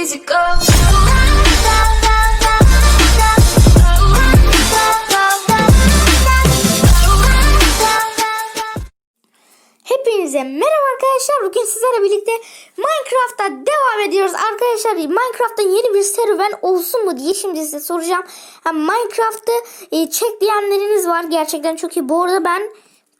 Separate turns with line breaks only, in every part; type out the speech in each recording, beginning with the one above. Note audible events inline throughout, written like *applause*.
easy go.
Hepinize merhaba arkadaşlar. Bugün sizlerle birlikte Minecraft'ta devam ediyoruz. Arkadaşlar Minecraft'ta yeni bir serüven olsun mu diye şimdi size soracağım. Ha, Minecraft'ı çek diyenleriniz var. Gerçekten çok iyi. Bu arada ben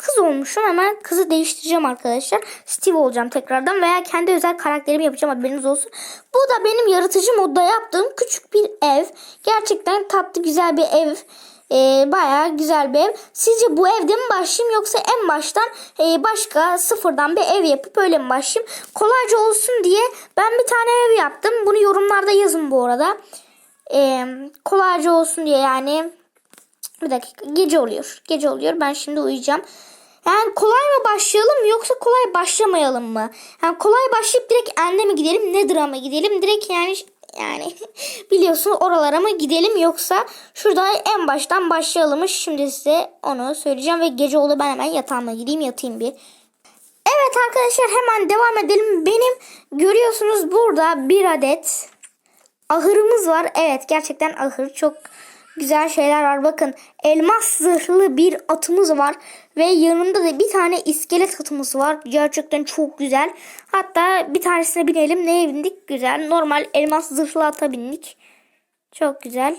kız olmuşum. Hemen kızı değiştireceğim arkadaşlar. Steve olacağım tekrardan veya kendi özel karakterimi yapacağım haberiniz olsun. Bu da benim yaratıcı modda yaptığım küçük bir ev. Gerçekten tatlı güzel bir ev. Ee, bayağı güzel bir ev. Sizce bu evde mi başlayayım yoksa en baştan e, başka sıfırdan bir ev yapıp öyle mi başlayayım? Kolayca olsun diye ben bir tane ev yaptım. Bunu yorumlarda yazın bu arada. Ee, kolayca olsun diye yani. Bir dakika gece oluyor. Gece oluyor. Ben şimdi uyuyacağım. Yani kolay mı başlayalım yoksa kolay başlamayalım mı? Yani kolay başlayıp direkt ende mi gidelim ne drama gidelim direkt yani yani *laughs* biliyorsun oralara mı gidelim yoksa şurada en baştan başlayalım mı? Şimdi size onu söyleyeceğim ve gece oldu ben hemen yatağıma gideyim yatayım bir. Evet arkadaşlar hemen devam edelim. Benim görüyorsunuz burada bir adet ahırımız var. Evet gerçekten ahır çok güzel şeyler var. Bakın elmas zırhlı bir atımız var. Ve yanında da bir tane iskelet atımız var. Gerçekten çok güzel. Hatta bir tanesine binelim. Neye bindik? Güzel. Normal elmas zırhlı ata bindik. Çok güzel.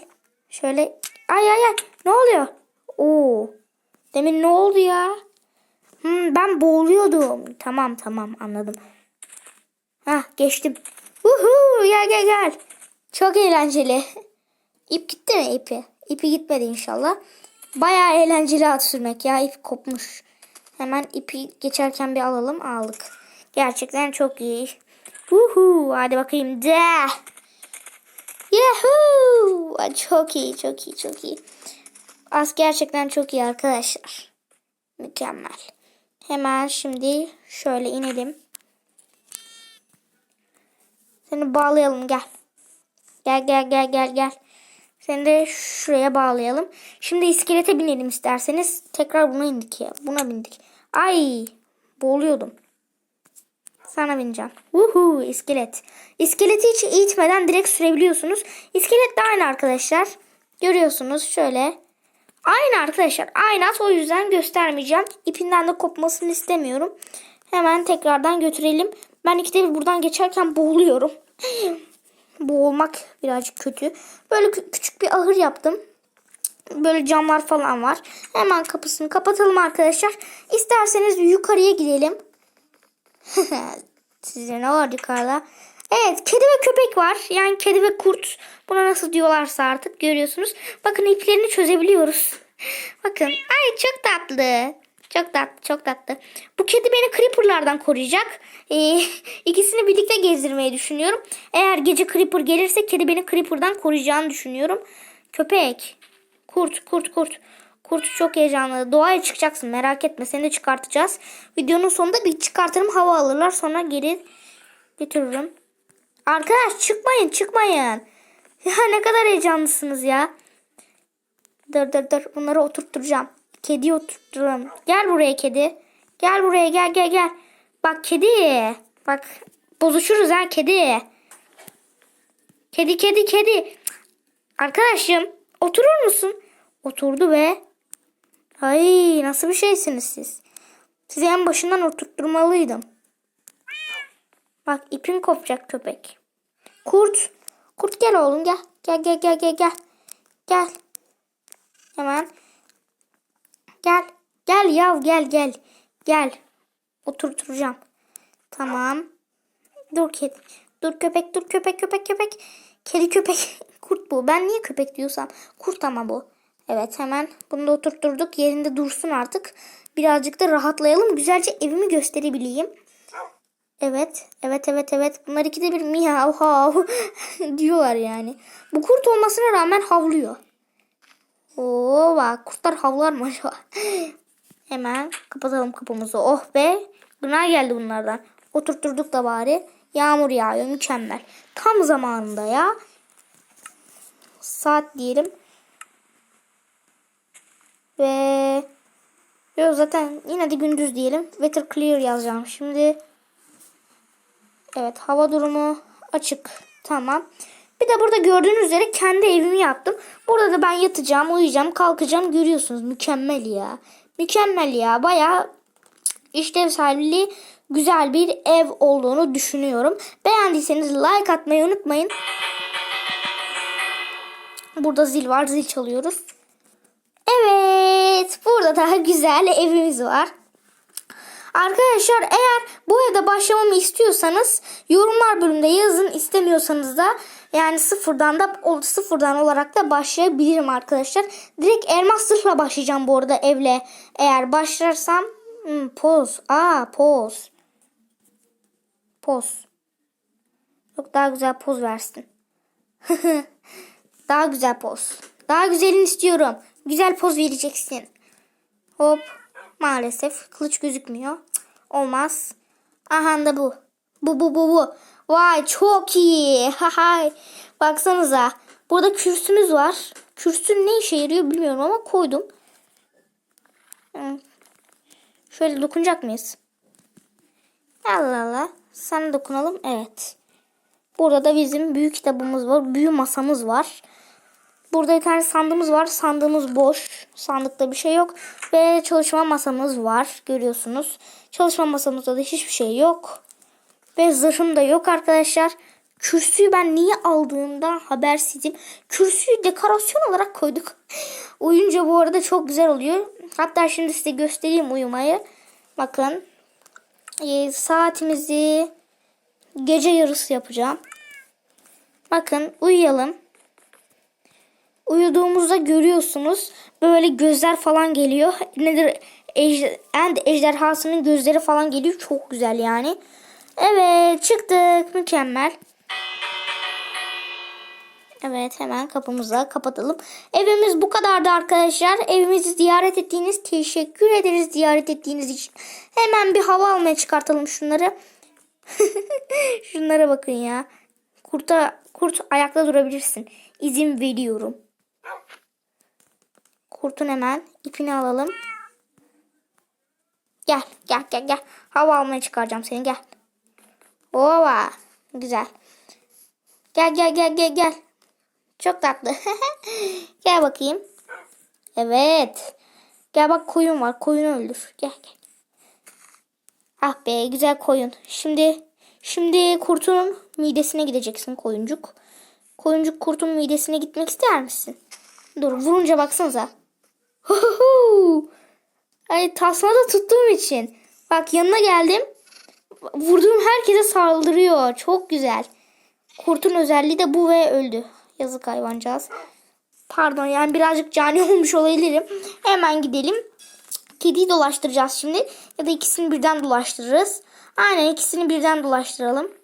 Şöyle. Ay ay ay. Ne oluyor? Oo. Demin ne oldu ya? Hmm, ben boğuluyordum. Tamam tamam anladım. Hah geçtim. Uhu gel gel gel. Çok eğlenceli. *laughs* İp gitti mi ipi? İpi gitmedi inşallah. Bayağı eğlenceli at sürmek ya. İp kopmuş. Hemen ipi geçerken bir alalım. Aldık. Gerçekten çok iyi. Uhu hadi bakayım. De. Yahoo! Çok iyi, çok iyi, çok iyi. As gerçekten çok iyi arkadaşlar. Mükemmel. Hemen şimdi şöyle inelim. Seni bağlayalım gel. Gel gel gel gel gel. Seni de şuraya bağlayalım. Şimdi iskelete binelim isterseniz. Tekrar buna indik ya. Buna bindik. Ay boğuluyordum. Sana bineceğim. Uhu iskelet. İskeleti hiç eğitmeden direkt sürebiliyorsunuz. İskelet de aynı arkadaşlar. Görüyorsunuz şöyle. Aynı arkadaşlar. Aynı at o yüzden göstermeyeceğim. İpinden de kopmasını istemiyorum. Hemen tekrardan götürelim. Ben ikide bir buradan geçerken boğuluyorum. *laughs* Boğulmak birazcık kötü. Böyle kü- küçük bir ahır yaptım. Böyle camlar falan var. Hemen kapısını kapatalım arkadaşlar. İsterseniz yukarıya gidelim. *laughs* Sizce ne var yukarıda? Evet kedi ve köpek var. Yani kedi ve kurt. Buna nasıl diyorlarsa artık görüyorsunuz. Bakın iplerini çözebiliyoruz. *laughs* Bakın. Ay çok tatlı. Çok tatlı çok tatlı. Bu kedi beni creeperlardan koruyacak. Ee, *laughs* ikisini birlikte gezdirmeyi düşünüyorum. Eğer gece creeper gelirse kedi beni creeperdan koruyacağını düşünüyorum. Köpek. Kurt kurt kurt. Kurt çok heyecanlı. Doğaya çıkacaksın merak etme seni de çıkartacağız. Videonun sonunda bir çıkartırım hava alırlar sonra geri getiririm. Arkadaş çıkmayın çıkmayın. *laughs* Ya ne kadar heyecanlısınız ya. Dur dur dur bunları oturtturacağım. Kediyi oturttururum. Gel buraya kedi. Gel buraya gel gel gel. Bak kedi. Bak bozuşuruz ha kedi. Kedi kedi kedi. Arkadaşım oturur musun? Oturdu be. Ay nasıl bir şeysiniz siz? Sizi en başından oturtturmalıydım. Bak ipin kopacak köpek. Kurt. Kurt gel oğlum gel. Gel gel gel gel gel. Gel. Hemen. Gel. Gel yav gel gel. Gel. Oturtacağım. Tamam. Dur kedi. Dur köpek dur köpek köpek köpek. Kedi köpek. *laughs* Kurt bu. Ben niye köpek diyorsam. Kurt ama bu. Evet hemen bunu da oturtturduk. Yerinde dursun artık. Birazcık da rahatlayalım. Güzelce evimi gösterebileyim. Evet. Evet evet evet. Bunlar ikide bir miyav hav *laughs* diyorlar yani. Bu kurt olmasına rağmen havlıyor. Oo bak kurtlar havlar mı acaba? *laughs* Hemen kapatalım kapımızı. Oh be. Günah geldi bunlardan. Oturtturduk da bari. Yağmur yağıyor. Mükemmel. Tam zamanında ya. Saat diyelim. Ve Yok zaten yine de gündüz diyelim. Weather clear yazacağım. Şimdi Evet hava durumu açık. Tamam. Bir de burada gördüğünüz üzere kendi evimi yaptım. Burada da ben yatacağım, uyuyacağım, kalkacağım. Görüyorsunuz mükemmel ya. Mükemmel ya. Bayağı işlevselli güzel bir ev olduğunu düşünüyorum. Beğendiyseniz like atmayı unutmayın. Burada zil var. Zil çalıyoruz. Evet. Burada daha *laughs* güzel evimiz var. Arkadaşlar eğer bu evde başlamamı istiyorsanız yorumlar bölümünde yazın. istemiyorsanız da yani sıfırdan da sıfırdan olarak da başlayabilirim arkadaşlar. Direkt elmas zırhla başlayacağım bu arada evle. Eğer başlarsam hmm, poz. Aa poz. Poz. Yok daha güzel poz versin. *laughs* daha güzel poz. Daha güzelini istiyorum. Güzel poz vereceksin. Hop. Maalesef kılıç gözükmüyor. Cık, Olmaz. Aha da bu. Bu bu bu bu. Vay çok iyi. *laughs* Baksanıza. Burada kürsümüz var. Kürsü ne işe yarıyor bilmiyorum ama koydum. Şöyle dokunacak mıyız? Allah Allah. Sana dokunalım. Evet. Burada da bizim büyük kitabımız var. Büyü masamız var. Burada bir tane sandığımız var. Sandığımız boş. Sandıkta bir şey yok. Ve çalışma masamız var. Görüyorsunuz. Çalışma masamızda da hiçbir şey yok. Ve zırhım da yok arkadaşlar. Kürsüyü ben niye aldığımdan habersizim. Kürsüyü dekorasyon olarak koyduk. *gasps* Uyunca bu arada çok güzel oluyor. Hatta şimdi size göstereyim uyumayı. Bakın. Ee, saatimizi gece yarısı yapacağım. Bakın uyuyalım. Uyuduğumuzda görüyorsunuz böyle gözler falan geliyor. Nedir? Ejder, End ejderhasının gözleri falan geliyor. Çok güzel yani. Evet çıktık. Mükemmel. Evet hemen kapımızı kapatalım. Evimiz bu kadardı arkadaşlar. Evimizi ziyaret ettiğiniz teşekkür ederiz ziyaret ettiğiniz için. Hemen bir hava almaya çıkartalım şunları. *laughs* Şunlara bakın ya. Kurta, kurt ayakta durabilirsin. İzin veriyorum. Kurtun hemen ipini alalım. Gel gel gel gel. Hava almaya çıkaracağım seni gel. Ova güzel. Gel gel gel gel gel. Çok tatlı. *laughs* gel bakayım. Evet. Gel bak koyun var. Koyunu öldür. Gel gel. Ah be güzel koyun. Şimdi şimdi kurtunun midesine gideceksin koyuncuk. Koyuncuk kurtun midesine gitmek ister misin? Dur vurunca baksanıza. Ay tasmada tuttuğum için. Bak yanına geldim. Vurduğum herkese saldırıyor. Çok güzel. Kurtun özelliği de bu ve öldü. Yazık hayvancağız. Pardon yani birazcık cani *laughs* olmuş olabilirim. Hemen gidelim. Kediyi dolaştıracağız şimdi. Ya da ikisini birden dolaştırırız. Aynen ikisini birden dolaştıralım.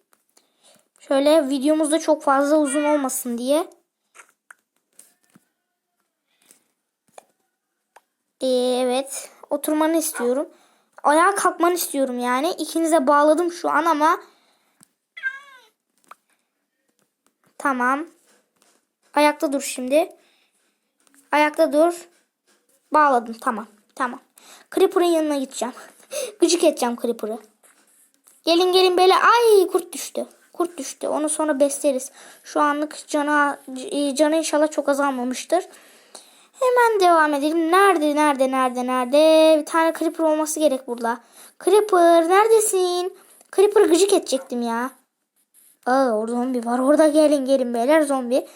Şöyle videomuz da çok fazla uzun olmasın diye. Ee, evet. Oturmanı istiyorum. Ayağa kalkmanı istiyorum yani. İkinize bağladım şu an ama. Tamam. Ayakta dur şimdi. Ayakta dur. Bağladım. Tamam. Tamam. Creeper'ın yanına gideceğim. *laughs* Gıcık edeceğim Creeper'ı. Gelin gelin böyle. Ay kurt düştü. Kurt düştü. Onu sonra besleriz. Şu anlık cana, canı inşallah çok azalmamıştır. Hemen devam edelim. Nerede, nerede, nerede, nerede? Bir tane Creeper olması gerek burada. Creeper neredesin? Creeper gıcık edecektim ya. Aa orada zombi var. Orada gelin gelin beyler zombi.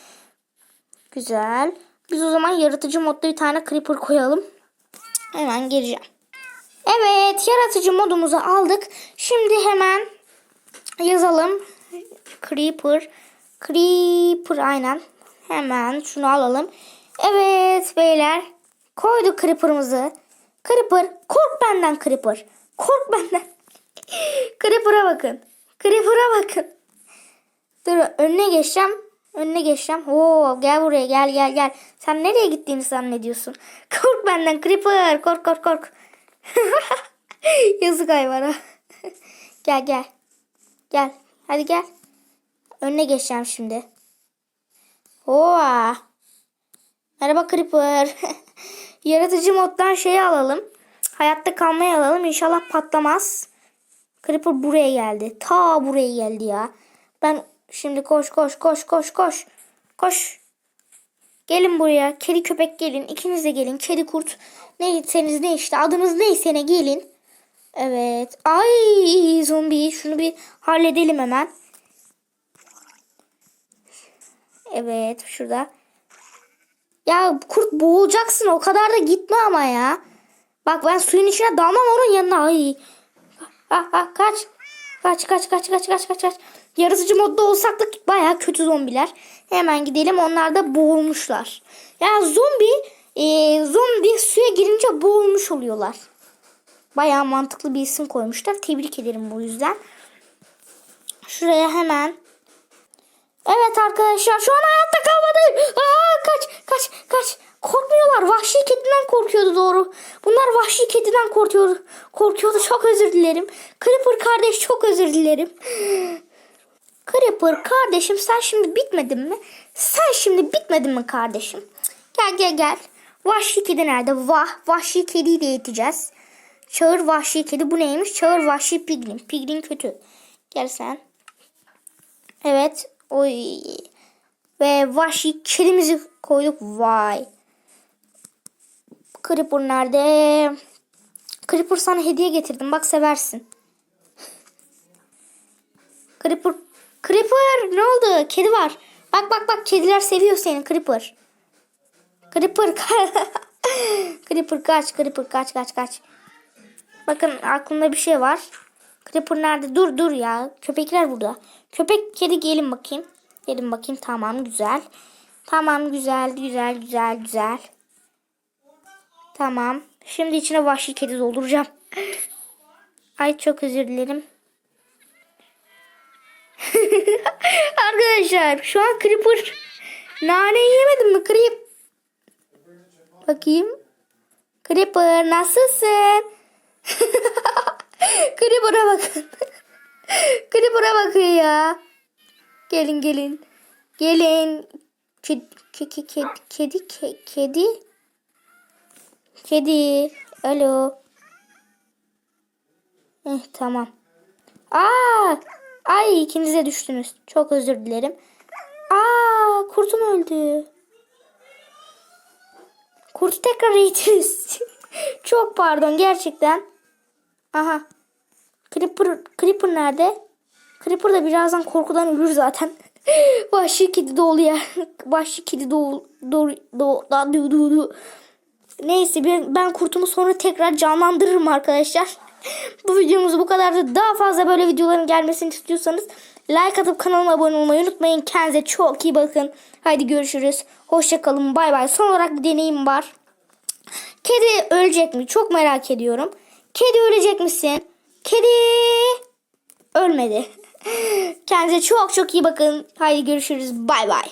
Güzel. Biz o zaman yaratıcı modda bir tane Creeper koyalım. Hemen gireceğim. Evet yaratıcı modumuzu aldık. Şimdi hemen yazalım. Creeper. Creeper aynen. Hemen şunu alalım. Evet beyler. Koyduk Creeper'ımızı. Creeper kork benden Creeper. Kork benden. *laughs* Creeper'a bakın. Creeper'a bakın. Dur önüne geçeceğim. Önüne geçeceğim. Oo gel buraya gel gel gel. Sen nereye gittiğini zannediyorsun? *laughs* Kork benden Creeper. Kork kork kork. *laughs* Yazık hayvana. gel gel. Gel. Hadi gel. Önüne geçeceğim şimdi. Oha. Merhaba Creeper. *laughs* Yaratıcı moddan şeyi alalım. Hayatta kalmayı alalım. İnşallah patlamaz. Creeper buraya geldi. Ta buraya geldi ya. Ben Şimdi koş koş koş koş koş. Koş. Gelin buraya. Kedi köpek gelin. İkiniz de gelin. Kedi kurt. Neyseniz ne işte. Adınız neyse ne gelin. Evet. Ay zombi. Şunu bir halledelim hemen. Evet şurada. Ya kurt boğulacaksın. O kadar da gitme ama ya. Bak ben suyun içine dalmam onun yanına. Ay. Ah, ah, kaç. Kaç kaç kaç kaç kaç kaç kaç. Yarısıcı modda olsak da baya kötü zombiler. Hemen gidelim onlar da boğulmuşlar. Ya zombi e, zombi suya girince boğulmuş oluyorlar. Baya mantıklı bir isim koymuşlar. Tebrik ederim bu yüzden. Şuraya hemen. Evet arkadaşlar şu an hayatta kalmadım. Aa, kaç kaç kaç. Korkmuyorlar. Vahşi kediden korkuyordu doğru. Bunlar vahşi kediden korkuyordu. Korkuyordu. Çok özür dilerim. Creeper kardeş çok özür dilerim. Creeper kardeşim sen şimdi bitmedin mi? Sen şimdi bitmedin mi kardeşim? Gel gel gel. Vahşi kedi nerede? Vah. Vahşi kediyi de eğiteceğiz. Çağır vahşi kedi. Bu neymiş? Çağır vahşi piglin. Piglin kötü. Gel sen. Evet. Oy. Ve vahşi kedimizi koyduk. Vay. Creeper nerede? Creeper sana hediye getirdim. Bak seversin. Creeper. Creeper ne oldu? Kedi var. Bak bak bak kediler seviyor seni Creeper. Creeper. *laughs* Creeper kaç. Creeper kaç kaç kaç. Bakın aklımda bir şey var. Creeper nerede? Dur dur ya. Köpekler burada. Köpek kedi gelin bakayım. Gelin bakayım. Tamam güzel. Tamam güzel güzel güzel güzel. Tamam. Şimdi içine vahşi kedi dolduracağım. *laughs* Ay çok özür dilerim. *laughs* Arkadaşlar şu an Creeper nane yemedim mi Creep? Bakayım. Creeper nasılsın? *laughs* Creeper'a bakın. *laughs* Creeper'a bakın ya. Gelin gelin. Gelin. Kedi kedi kedi kedi kedi. kedi. Alo. Eh, tamam. Aa! Ay ikiniz de düştünüz. Çok özür dilerim. Aa, kurtum öldü. Kurtu tekrar eğitiriz. *laughs* Çok pardon gerçekten. Aha. Creeper, Creeper nerede? Creeper da birazdan korkudan ölür zaten. *laughs* Vahşi kedi dolu ya. *laughs* Vahşi kedi dolu. Dolu. Dolu. Dolu. Dolu. Neyse ben, ben kurtumu sonra tekrar canlandırırım arkadaşlar. *laughs* bu videomuz bu kadardı. Daha fazla böyle videoların gelmesini istiyorsanız like atıp kanalıma abone olmayı unutmayın. Kendinize çok iyi bakın. Haydi görüşürüz. Hoşçakalın. Bay bay. Son olarak bir deneyim var. Kedi ölecek mi? Çok merak ediyorum. Kedi ölecek misin? Kedi ölmedi. *laughs* Kendinize çok çok iyi bakın. Haydi görüşürüz. Bay bay.